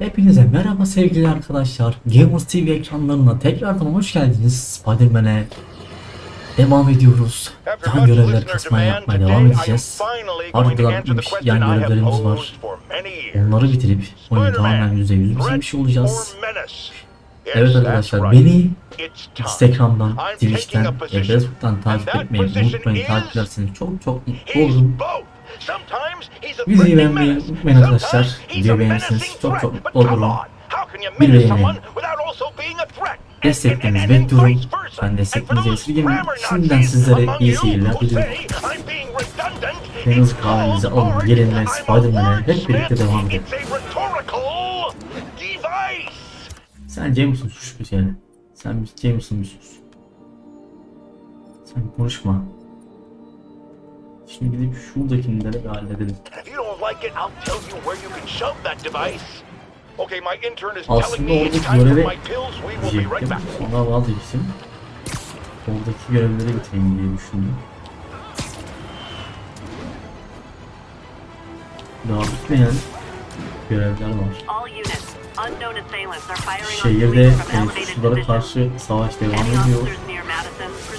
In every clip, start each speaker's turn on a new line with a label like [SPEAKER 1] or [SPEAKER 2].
[SPEAKER 1] Hepinize merhaba sevgili arkadaşlar. Gamers TV ekranlarına tekrardan hoş geldiniz. Spider-Man'e devam ediyoruz. Yan görevler kasmaya yapmaya devam edeceğiz. Ardından yan görevlerimiz var. Onları bitirip oyunu tamamen %100 bitirmiş olacağız. Evet arkadaşlar beni Instagram'dan, Twitch'ten ve Facebook'tan takip etmeyi unutmayın. Takip ederseniz çok çok mutlu olurum. Videoyu beğenmeyi unutmayın arkadaşlar. Videoyu beğenirseniz çok çok mutlu olurum. Bir beğeni. Desteklerinizi bekliyorum. Ben desteklerinizi esirgemeyin. Şimdiden sizlere iyi seyirler diliyorum. Deniz kahvenizi alın, gelin ve Spider-Man'e hep birlikte devam edelim. Sen James'in suçlusu yani. Sen bir James'in bir sus. Sen konuşma. Şimdi gidip şuradakileri bir halledelim. Aslında
[SPEAKER 2] telling me it's
[SPEAKER 1] oradaki
[SPEAKER 2] right
[SPEAKER 1] diyecektim. Sonra vazgeçtim. Oradaki görevleri bitireyim diye düşündüm. Daha bitmeyen görevler var. Şehirde e, suçlulara karşı savaş devam ediyor.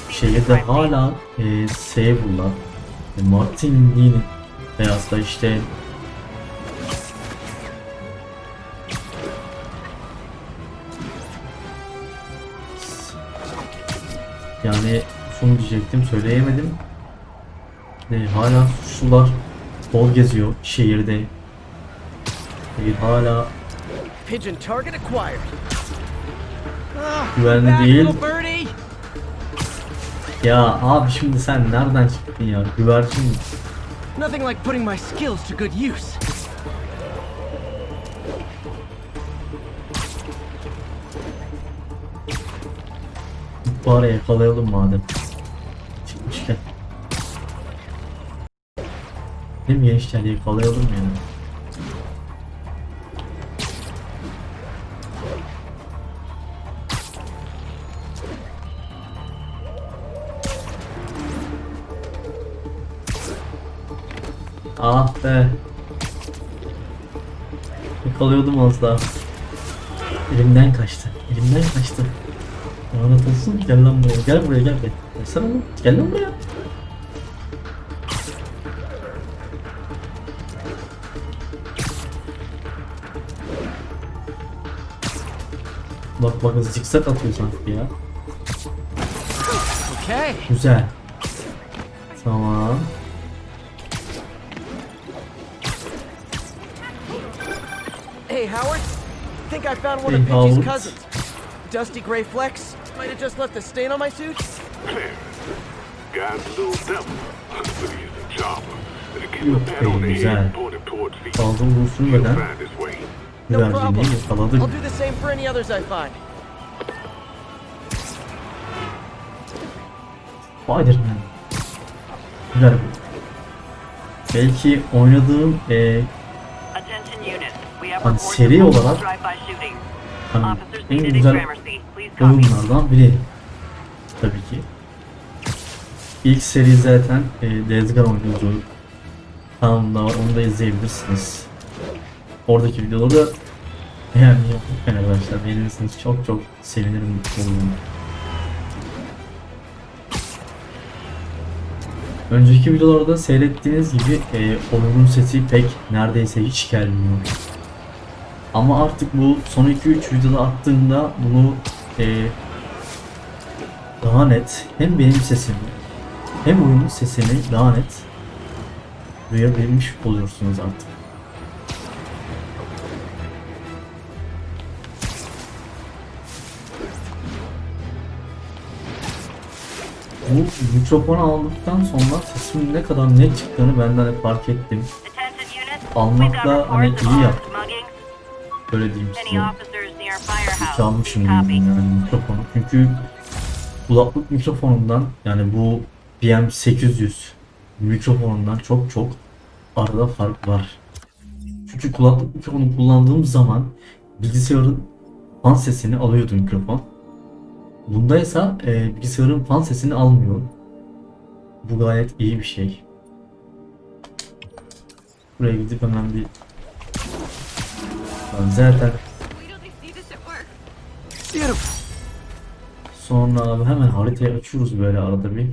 [SPEAKER 1] Şehirde hala e, Sable'la Martin Lee'nin veyahut da işte yani şunu diyecektim söyleyemedim. E, hala suçlular bol geziyor şehirde. E, hala.
[SPEAKER 3] Ah,
[SPEAKER 1] Güvenli değil. Ya abi şimdi sen nereden çıktın ya? Güvercin.
[SPEAKER 3] Nothing like putting my skills to good use.
[SPEAKER 1] bari yakalayalım madem. Çıkmışken. Değil mi gençler yakalayalım yani Yakalıyordum az daha. Elimden kaçtı. Elimden kaçtı. Lanet olsun. Gel lan buraya. Gel buraya gel be. Gelsene lan. Gel lan buraya. Bak bak zikzak atıyor sanki ya.
[SPEAKER 3] Okay.
[SPEAKER 1] Güzel. Tamam.
[SPEAKER 3] Hey, Howard. Think I found one
[SPEAKER 1] Hey,
[SPEAKER 3] of Pidgey's
[SPEAKER 1] Howard.
[SPEAKER 3] cousins. Dusty Gray Flex. Might have just left a stain on my suit.
[SPEAKER 4] God's little devil. But he's a chopper. And it keep a pat on the head, point him towards feet. He'll
[SPEAKER 1] sürmeden
[SPEAKER 4] find his way.
[SPEAKER 3] No problem.
[SPEAKER 1] yakaladık.
[SPEAKER 3] I'll do the same for any others I find.
[SPEAKER 1] Spider-Man. Güzel. Belki oynadığım e, Hani seri olarak hani en güzel oyunlardan biri. Tabii ki. İlk seri zaten e, Dezgan oynuyordu. Kanalımda var onu da izleyebilirsiniz. Oradaki videoları da beğenmeyi unutmayın arkadaşlar. Beğenirseniz çok çok sevinirim mutlu. Önceki videolarda seyrettiğiniz gibi e, oyunun sesi pek neredeyse hiç gelmiyor. Ama artık bu son 2-3 videoda attığımda bunu e, daha net hem benim sesimi hem oyunun sesini daha net duyabilmiş oluyorsunuz artık. Bu mikrofonu aldıktan sonra sesimin ne kadar net çıktığını benden hep fark ettim. Almakla hani iyi yaptım. Öyle diyeyim size.
[SPEAKER 5] copy.
[SPEAKER 1] yani mikrofonu. Çünkü kulaklık mikrofonundan yani bu BM800 mikrofonundan çok çok arada fark var. Çünkü kulaklık mikrofonu kullandığım zaman bilgisayarın fan sesini alıyordu mikrofon. Bunda ise e, bilgisayarın fan sesini almıyor. Bu gayet iyi bir şey. Buraya gidip hemen bir
[SPEAKER 3] Beautiful.
[SPEAKER 1] sonra abi hemen haritayı açıyoruz böyle arada bir.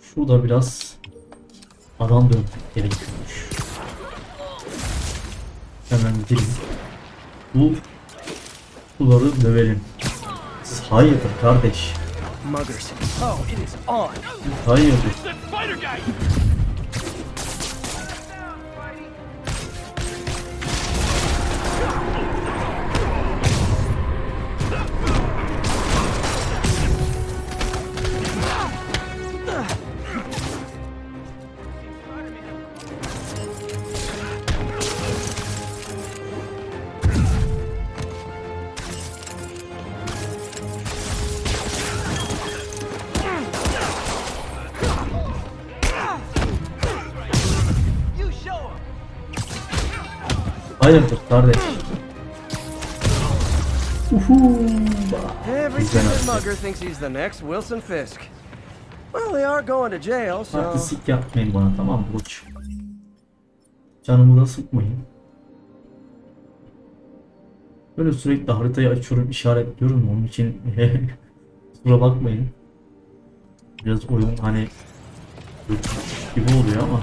[SPEAKER 1] Şurada biraz adam dönmek gerekiyormuş. Hemen gidelim. Bu suları dövelim. Hayırdır kardeş?
[SPEAKER 3] Oh.
[SPEAKER 1] Hayırdır? Kardeş? Uhu.
[SPEAKER 3] Every mugger thinks he's the next Wilson Fisk. Well, they are going to jail, so
[SPEAKER 1] Artistik yapmayın bana tamam mı Burç? Canımı da sıkmayın. Böyle sürekli haritayı açıyorum, işaretliyorum onun için kusura bakmayın. Biraz oyun hani gibi oluyor ama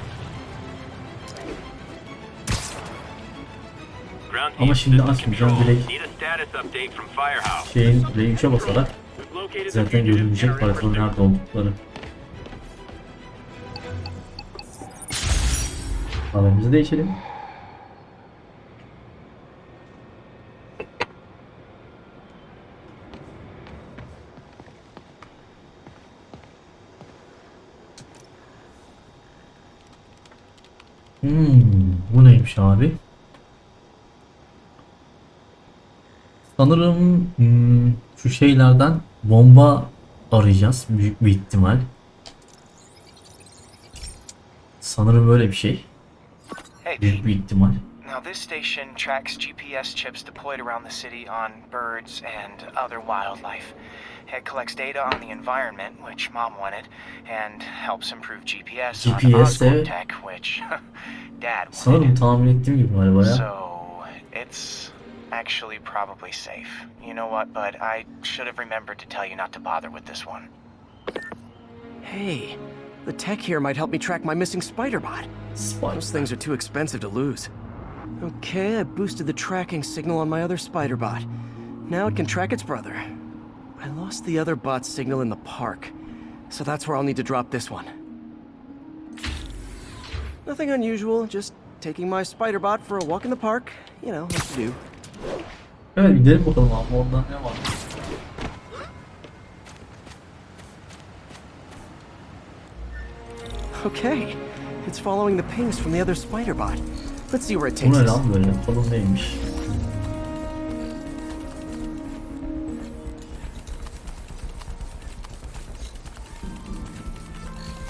[SPEAKER 1] Ama şimdi açmayacağım, direkt- şeyin R3'e basarak zaten görünecek
[SPEAKER 6] pursuit.
[SPEAKER 1] nerede oldukları. Kahvemizi de içelim. Hmm, bu neymiş abi? Sanırım hmm, şu şeylerden bomba arayacağız büyük bir ihtimal. Sanırım böyle bir şey. Büyük bir ihtimal.
[SPEAKER 7] now this station tracks GPS chips deployed around the city on birds and other wildlife. It collects data on the environment, which Mom wanted, and helps improve GPS, on
[SPEAKER 1] GPS,
[SPEAKER 7] Oscorp
[SPEAKER 1] evet.
[SPEAKER 7] tech, which Dad
[SPEAKER 1] Sanırım
[SPEAKER 7] wanted.
[SPEAKER 1] tahmin ettiğim gibi galiba ya.
[SPEAKER 7] So it's actually probably safe. You know what, bud? I should have remembered to tell you not to bother with this one.
[SPEAKER 3] hey, the tech here might help me track my missing spider bot.
[SPEAKER 1] Spike.
[SPEAKER 3] Those things are too expensive to lose. Okay, I boosted the tracking signal on my other spider bot. Now it can track its brother. I lost the other bot's signal in the park, so that's where I'll need to drop this one. Nothing unusual, just taking my spider bot for a walk in the park. You know, what to do.
[SPEAKER 1] Evet gidelim bakalım abi orada ne var.
[SPEAKER 3] Okay, it's following the pings from the other spider bot. Let's see where it
[SPEAKER 1] Bu
[SPEAKER 3] takes
[SPEAKER 1] ne
[SPEAKER 3] us.
[SPEAKER 1] lan böyle? Kolun neymiş?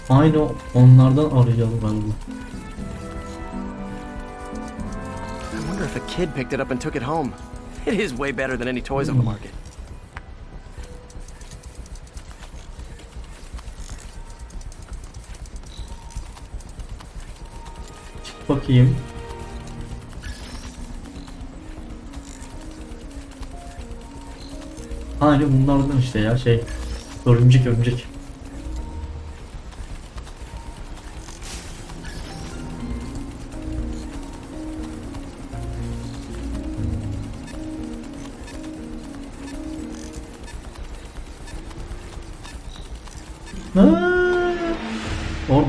[SPEAKER 1] Aynı onlardan arayalım galiba.
[SPEAKER 3] İf a kid picked it up and took it home. It is way better than any toys on the market.
[SPEAKER 1] Bakayım. Aynı bunlardan işte ya şey. Örümcek örümcek.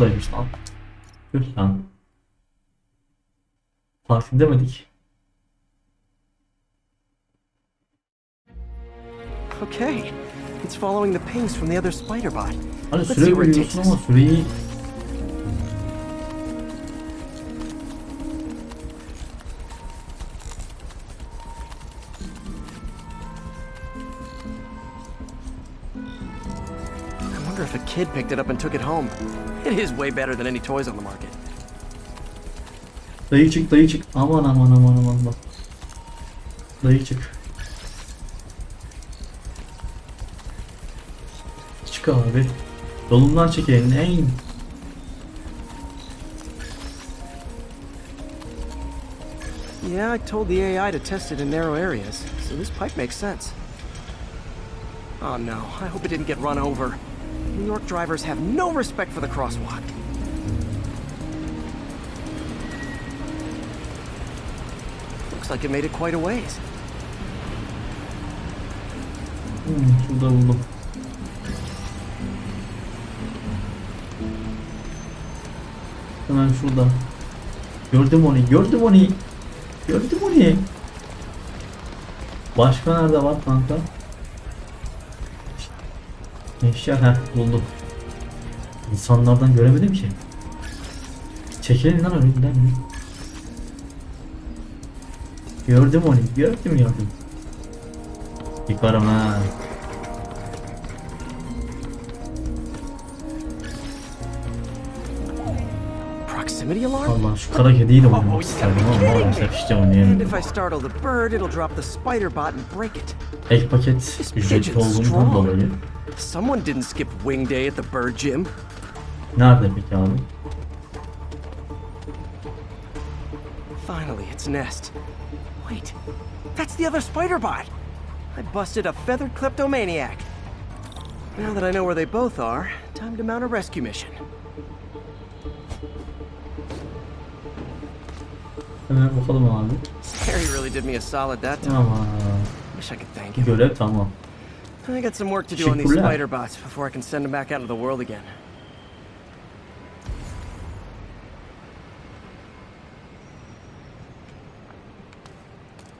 [SPEAKER 1] Oradaymış lan. Tüh lan. Fark edemedik.
[SPEAKER 3] Okay, it's following the pings from the other spider bot.
[SPEAKER 1] Hani süre veriyorsun ama süreyi
[SPEAKER 3] kid picked it up and took it home. It is way better than any toys on the market.
[SPEAKER 1] Dayı çık dayı çık. Aman aman aman aman bak. Dayı çık. Çık abi. Yolumdan çek elini. En
[SPEAKER 3] Yeah, I told the AI to test it in narrow areas, so this pipe makes sense. Oh no, I hope it didn't get run over. New York drivers have no respect for the crosswalk. Looks like it made it quite a ways.
[SPEAKER 1] Hmm, şurada buldum. Hemen şurada. Gördüm onu, gördüm onu. Gördüm onu. Başka nerede var kanka? Eşya heh buldum. İnsanlardan göremedim ki. Çekelim lan önünden. Gördüm onu, gördüm gördüm. Yıkarım ha.
[SPEAKER 3] Proximity alarm?
[SPEAKER 1] Allah şu kara ama maalesef işte
[SPEAKER 3] And
[SPEAKER 1] oynayamıyorum.
[SPEAKER 3] if I startle the bird, it'll drop the spider bot and break it.
[SPEAKER 1] Ek paket ücretli olduğundan dolayı.
[SPEAKER 3] Someone didn't skip wing day at the bird gym.
[SPEAKER 1] Nerede peki abi?
[SPEAKER 3] Finally, its nest. Wait, that's the other spider bot. I busted a feathered kleptomaniac. Now that I know where they both are, time to mount a rescue mission.
[SPEAKER 1] Hemen bakalım abi.
[SPEAKER 3] Harry really did me a solid that time.
[SPEAKER 1] Tamam.
[SPEAKER 3] Wish I could thank him.
[SPEAKER 1] Görev tamam.
[SPEAKER 3] I got some work to do on these spider bots before I can send them back out into the world again.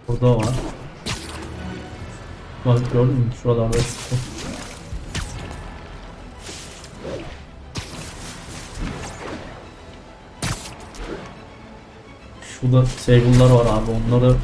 [SPEAKER 1] Burada var. Bak gördün mü? Şuralarda. Şurada sable'lar var abi. Onları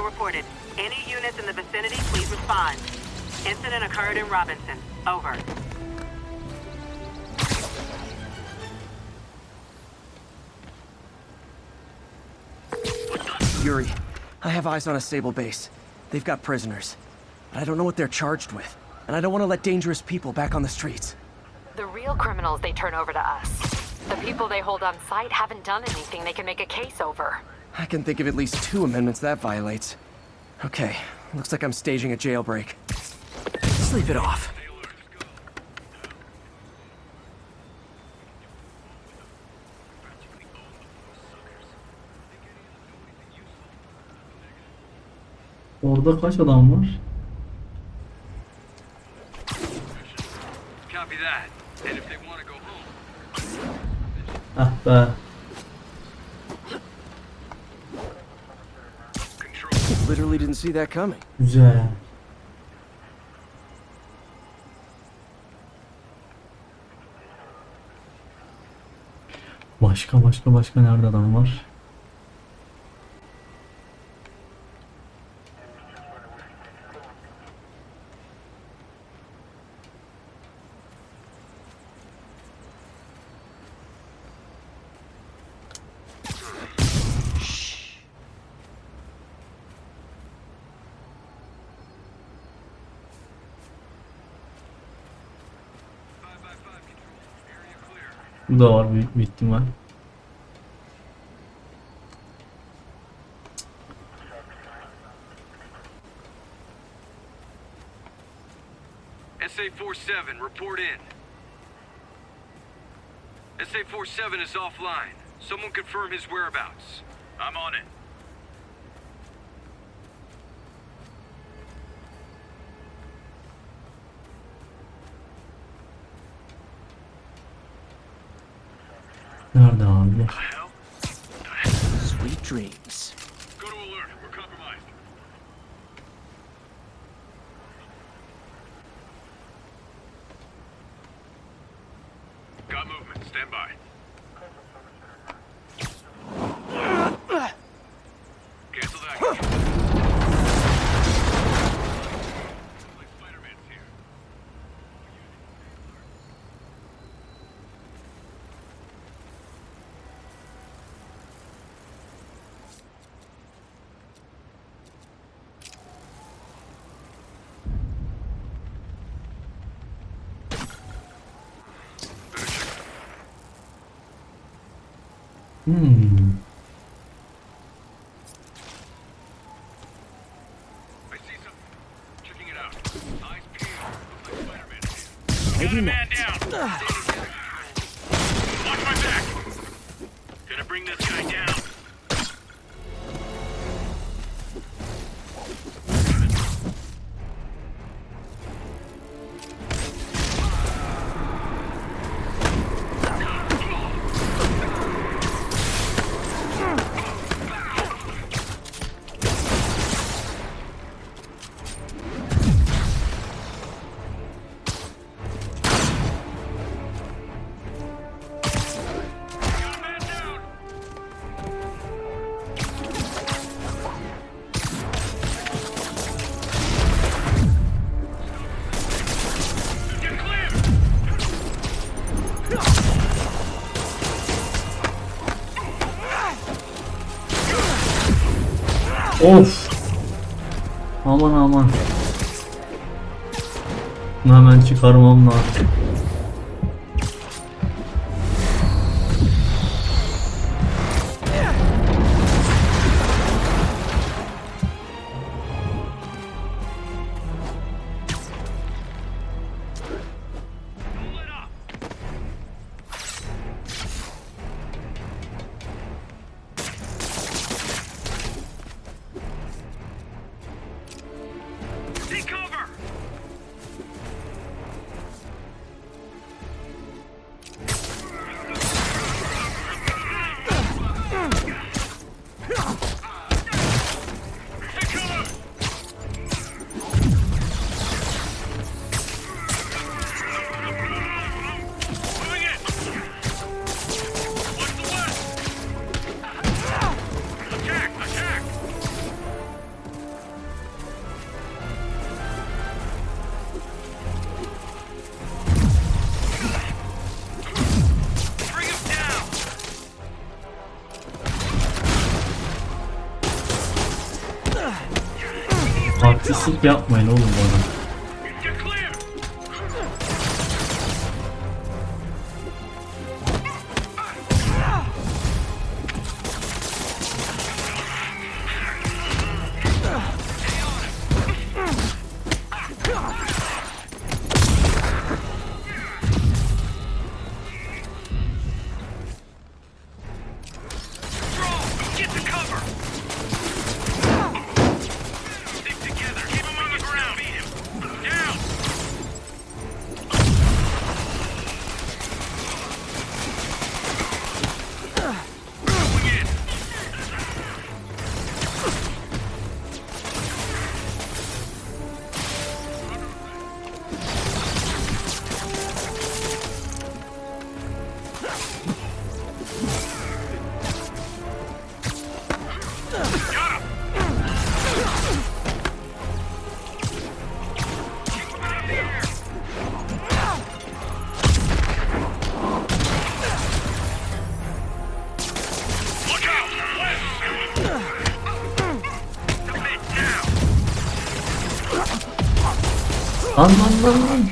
[SPEAKER 5] Active reported. Any units in the vicinity, please respond. Incident occurred in Robinson. Over.
[SPEAKER 3] Yuri, I have eyes on a Sable base. They've got prisoners. But I don't know what they're charged with. And I don't want to let dangerous people back on the streets.
[SPEAKER 8] The real criminals they turn over to us. The people they hold on site haven't done anything they can make a case over.
[SPEAKER 3] I can think of at least two amendments that violates. Okay, looks like I'm staging a jailbreak. Sleep it off.
[SPEAKER 1] orada kaç adam var?
[SPEAKER 6] Copy that.
[SPEAKER 3] Literally didn't see that coming.
[SPEAKER 1] Güzel. Başka başka başka nerede adam var? Da var büyük bir ihtimal.
[SPEAKER 6] SA-47, report in. SA-47 is offline. Someone confirm his whereabouts. I'm on it.
[SPEAKER 1] Nerede abi?
[SPEAKER 3] Sweet dreams.
[SPEAKER 1] 음. aman aman. Hemen çıkarmam lazım. 不要，买
[SPEAKER 6] 楼赌
[SPEAKER 1] 博
[SPEAKER 6] 了。Run, run, run, run.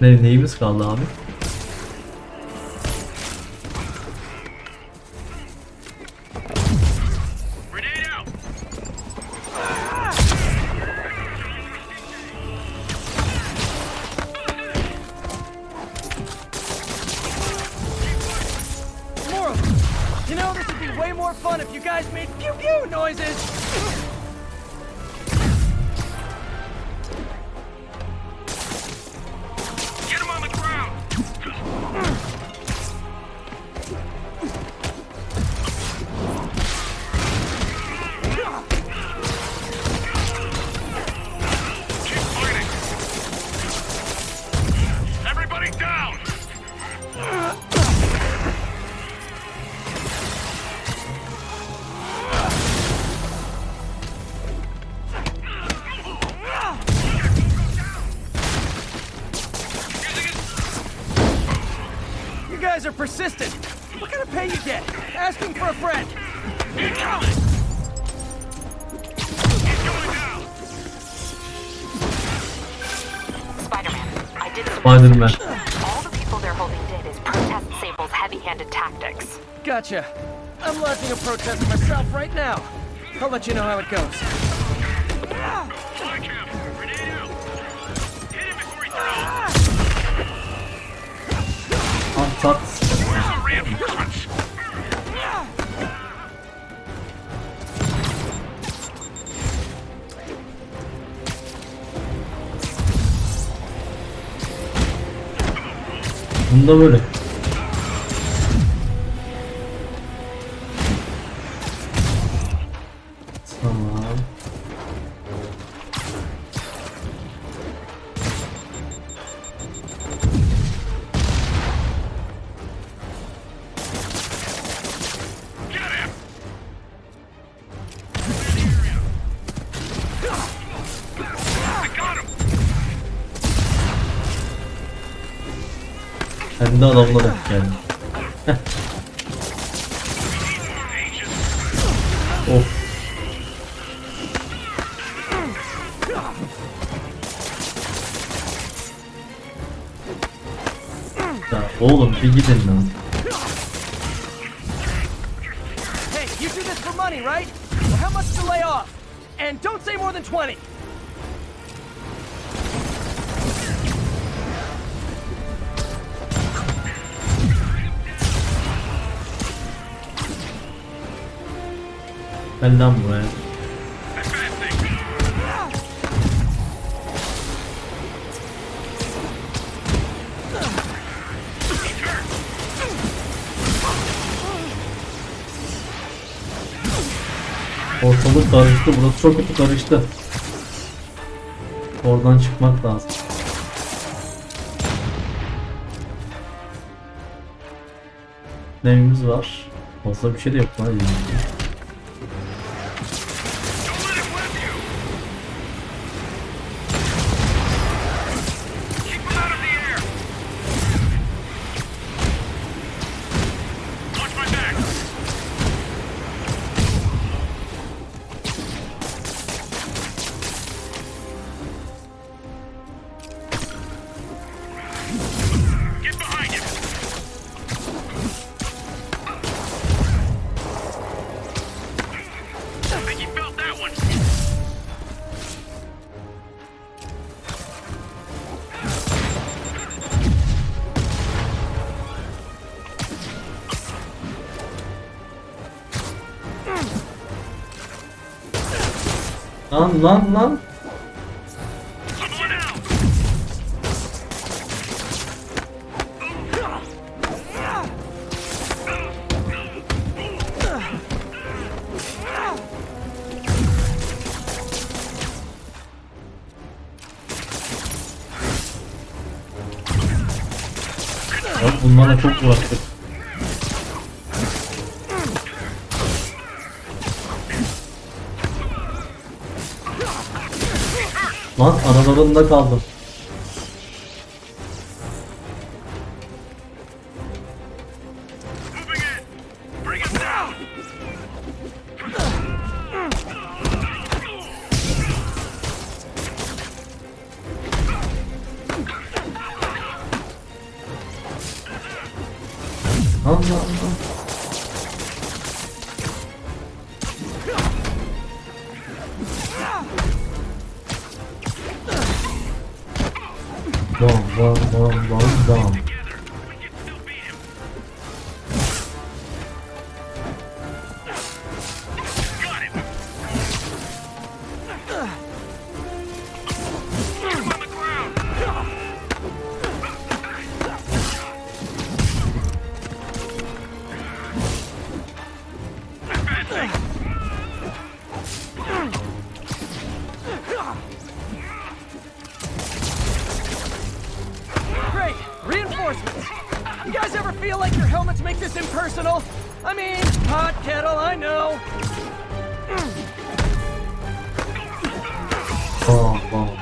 [SPEAKER 1] Ne, neyimiz kaldı abi?
[SPEAKER 3] fun if you guys made pew pew noises.
[SPEAKER 8] I did some
[SPEAKER 1] Spider-Man.
[SPEAKER 8] All the people they're holding dead is protest Sable's heavy-handed tactics.
[SPEAKER 3] Gotcha. I'm launching a protest myself right now. I'll let you know how it goes.
[SPEAKER 6] Like him.
[SPEAKER 1] Bunda böyle. Kendi bak yani. Heh. of. Ya oğlum bir gidin.
[SPEAKER 3] Hey, you do this for money, right? Well, how much to lay off? And don't say more than 20.
[SPEAKER 1] Gel lan buraya. Ortalık karıştı. Burası çok kötü karıştı. Oradan çıkmak lazım. Neyimiz var? Fazla bir şey de yok lan. Lan lan lan. Bak bunlarla çok uğraştık. Aralarında kaldım.
[SPEAKER 6] Moving
[SPEAKER 3] hot kettle, I know.
[SPEAKER 1] Oh, wow.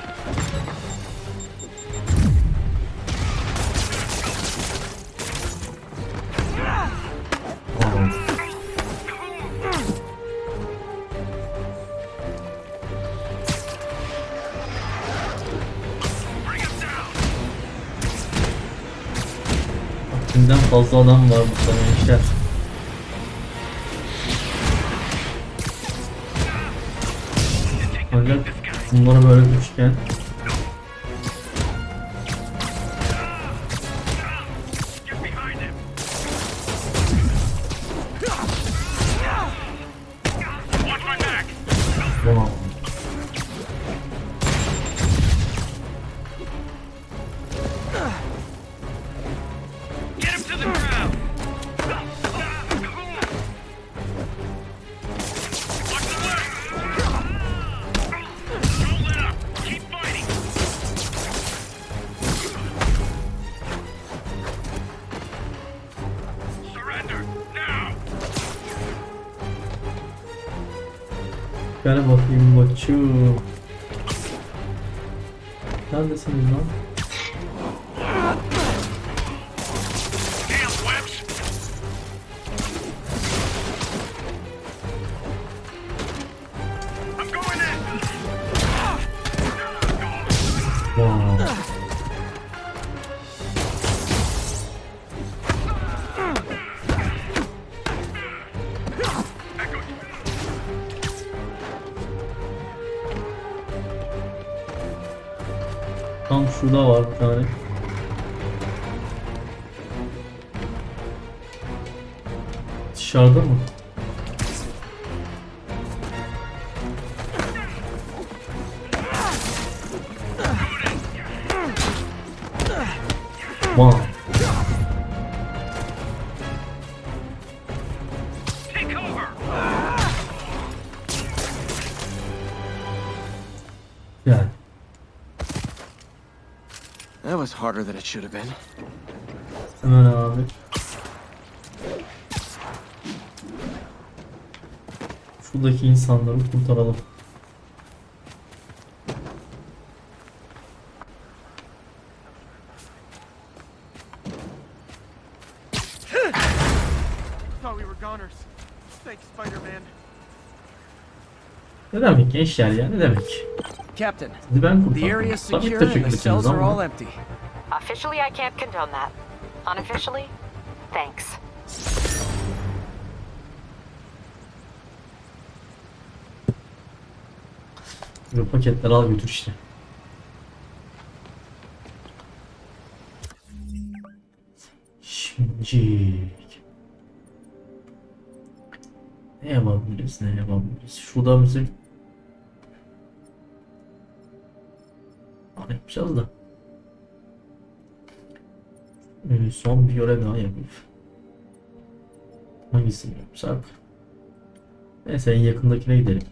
[SPEAKER 1] Kimden fazla adam var bu sana gençler. Fakat bunları böyle üçgen bakayım koçum. Neredesiniz lan? Tam şurada var bir tane. Dışarıda mı? Wow.
[SPEAKER 3] Harder than it should have been.
[SPEAKER 1] Hemen abi. Şuradaki insanları kurtaralım.
[SPEAKER 9] Thought we were goners. Thanks, Spider-Man.
[SPEAKER 1] Ne demek gençler ya ne demek?
[SPEAKER 3] Captain,
[SPEAKER 1] ben
[SPEAKER 3] the area is secure and the cells are all empty.
[SPEAKER 8] Officially, I can't condone that. Unofficially, thanks.
[SPEAKER 1] bu paketleri al götür işte. Şimdi ne yapabiliriz ne yapabiliriz? Şurada bize Aa, yapacağız da. Ee, son bir görev daha yapıp hangisini yapsak? Neyse en yakındakine gidelim.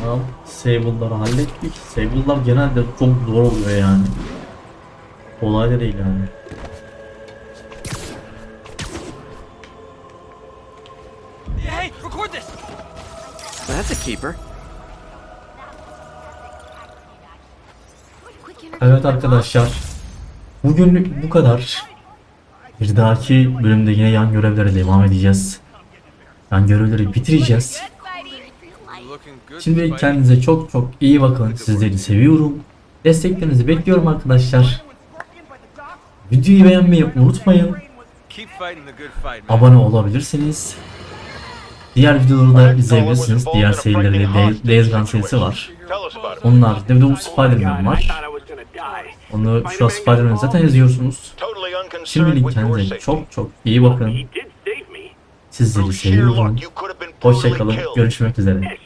[SPEAKER 1] Tamam. Sable'ları hallettik. Sable'lar genelde çok zor oluyor yani. Kolay değil yani.
[SPEAKER 3] Keeper.
[SPEAKER 1] Evet arkadaşlar. Bugünlük bu kadar. Bir dahaki bölümde yine yan görevlere devam edeceğiz. Yan görevleri bitireceğiz. Şimdi kendinize çok çok iyi bakın. Sizleri seviyorum. Desteklerinizi bekliyorum arkadaşlar. Videoyu beğenmeyi unutmayın. Abone olabilirsiniz. Diğer videoları da izleyebilirsiniz. Diğer serileri Days Gone serisi var. Onun haricinde bir de bu Spider-Man var. Onu şu an Spider-Man zaten
[SPEAKER 2] unconcerned
[SPEAKER 1] Şimdilik kendinize çok çok iyi bakın. Sizleri seviyorum. Hoşçakalın. Görüşmek üzere.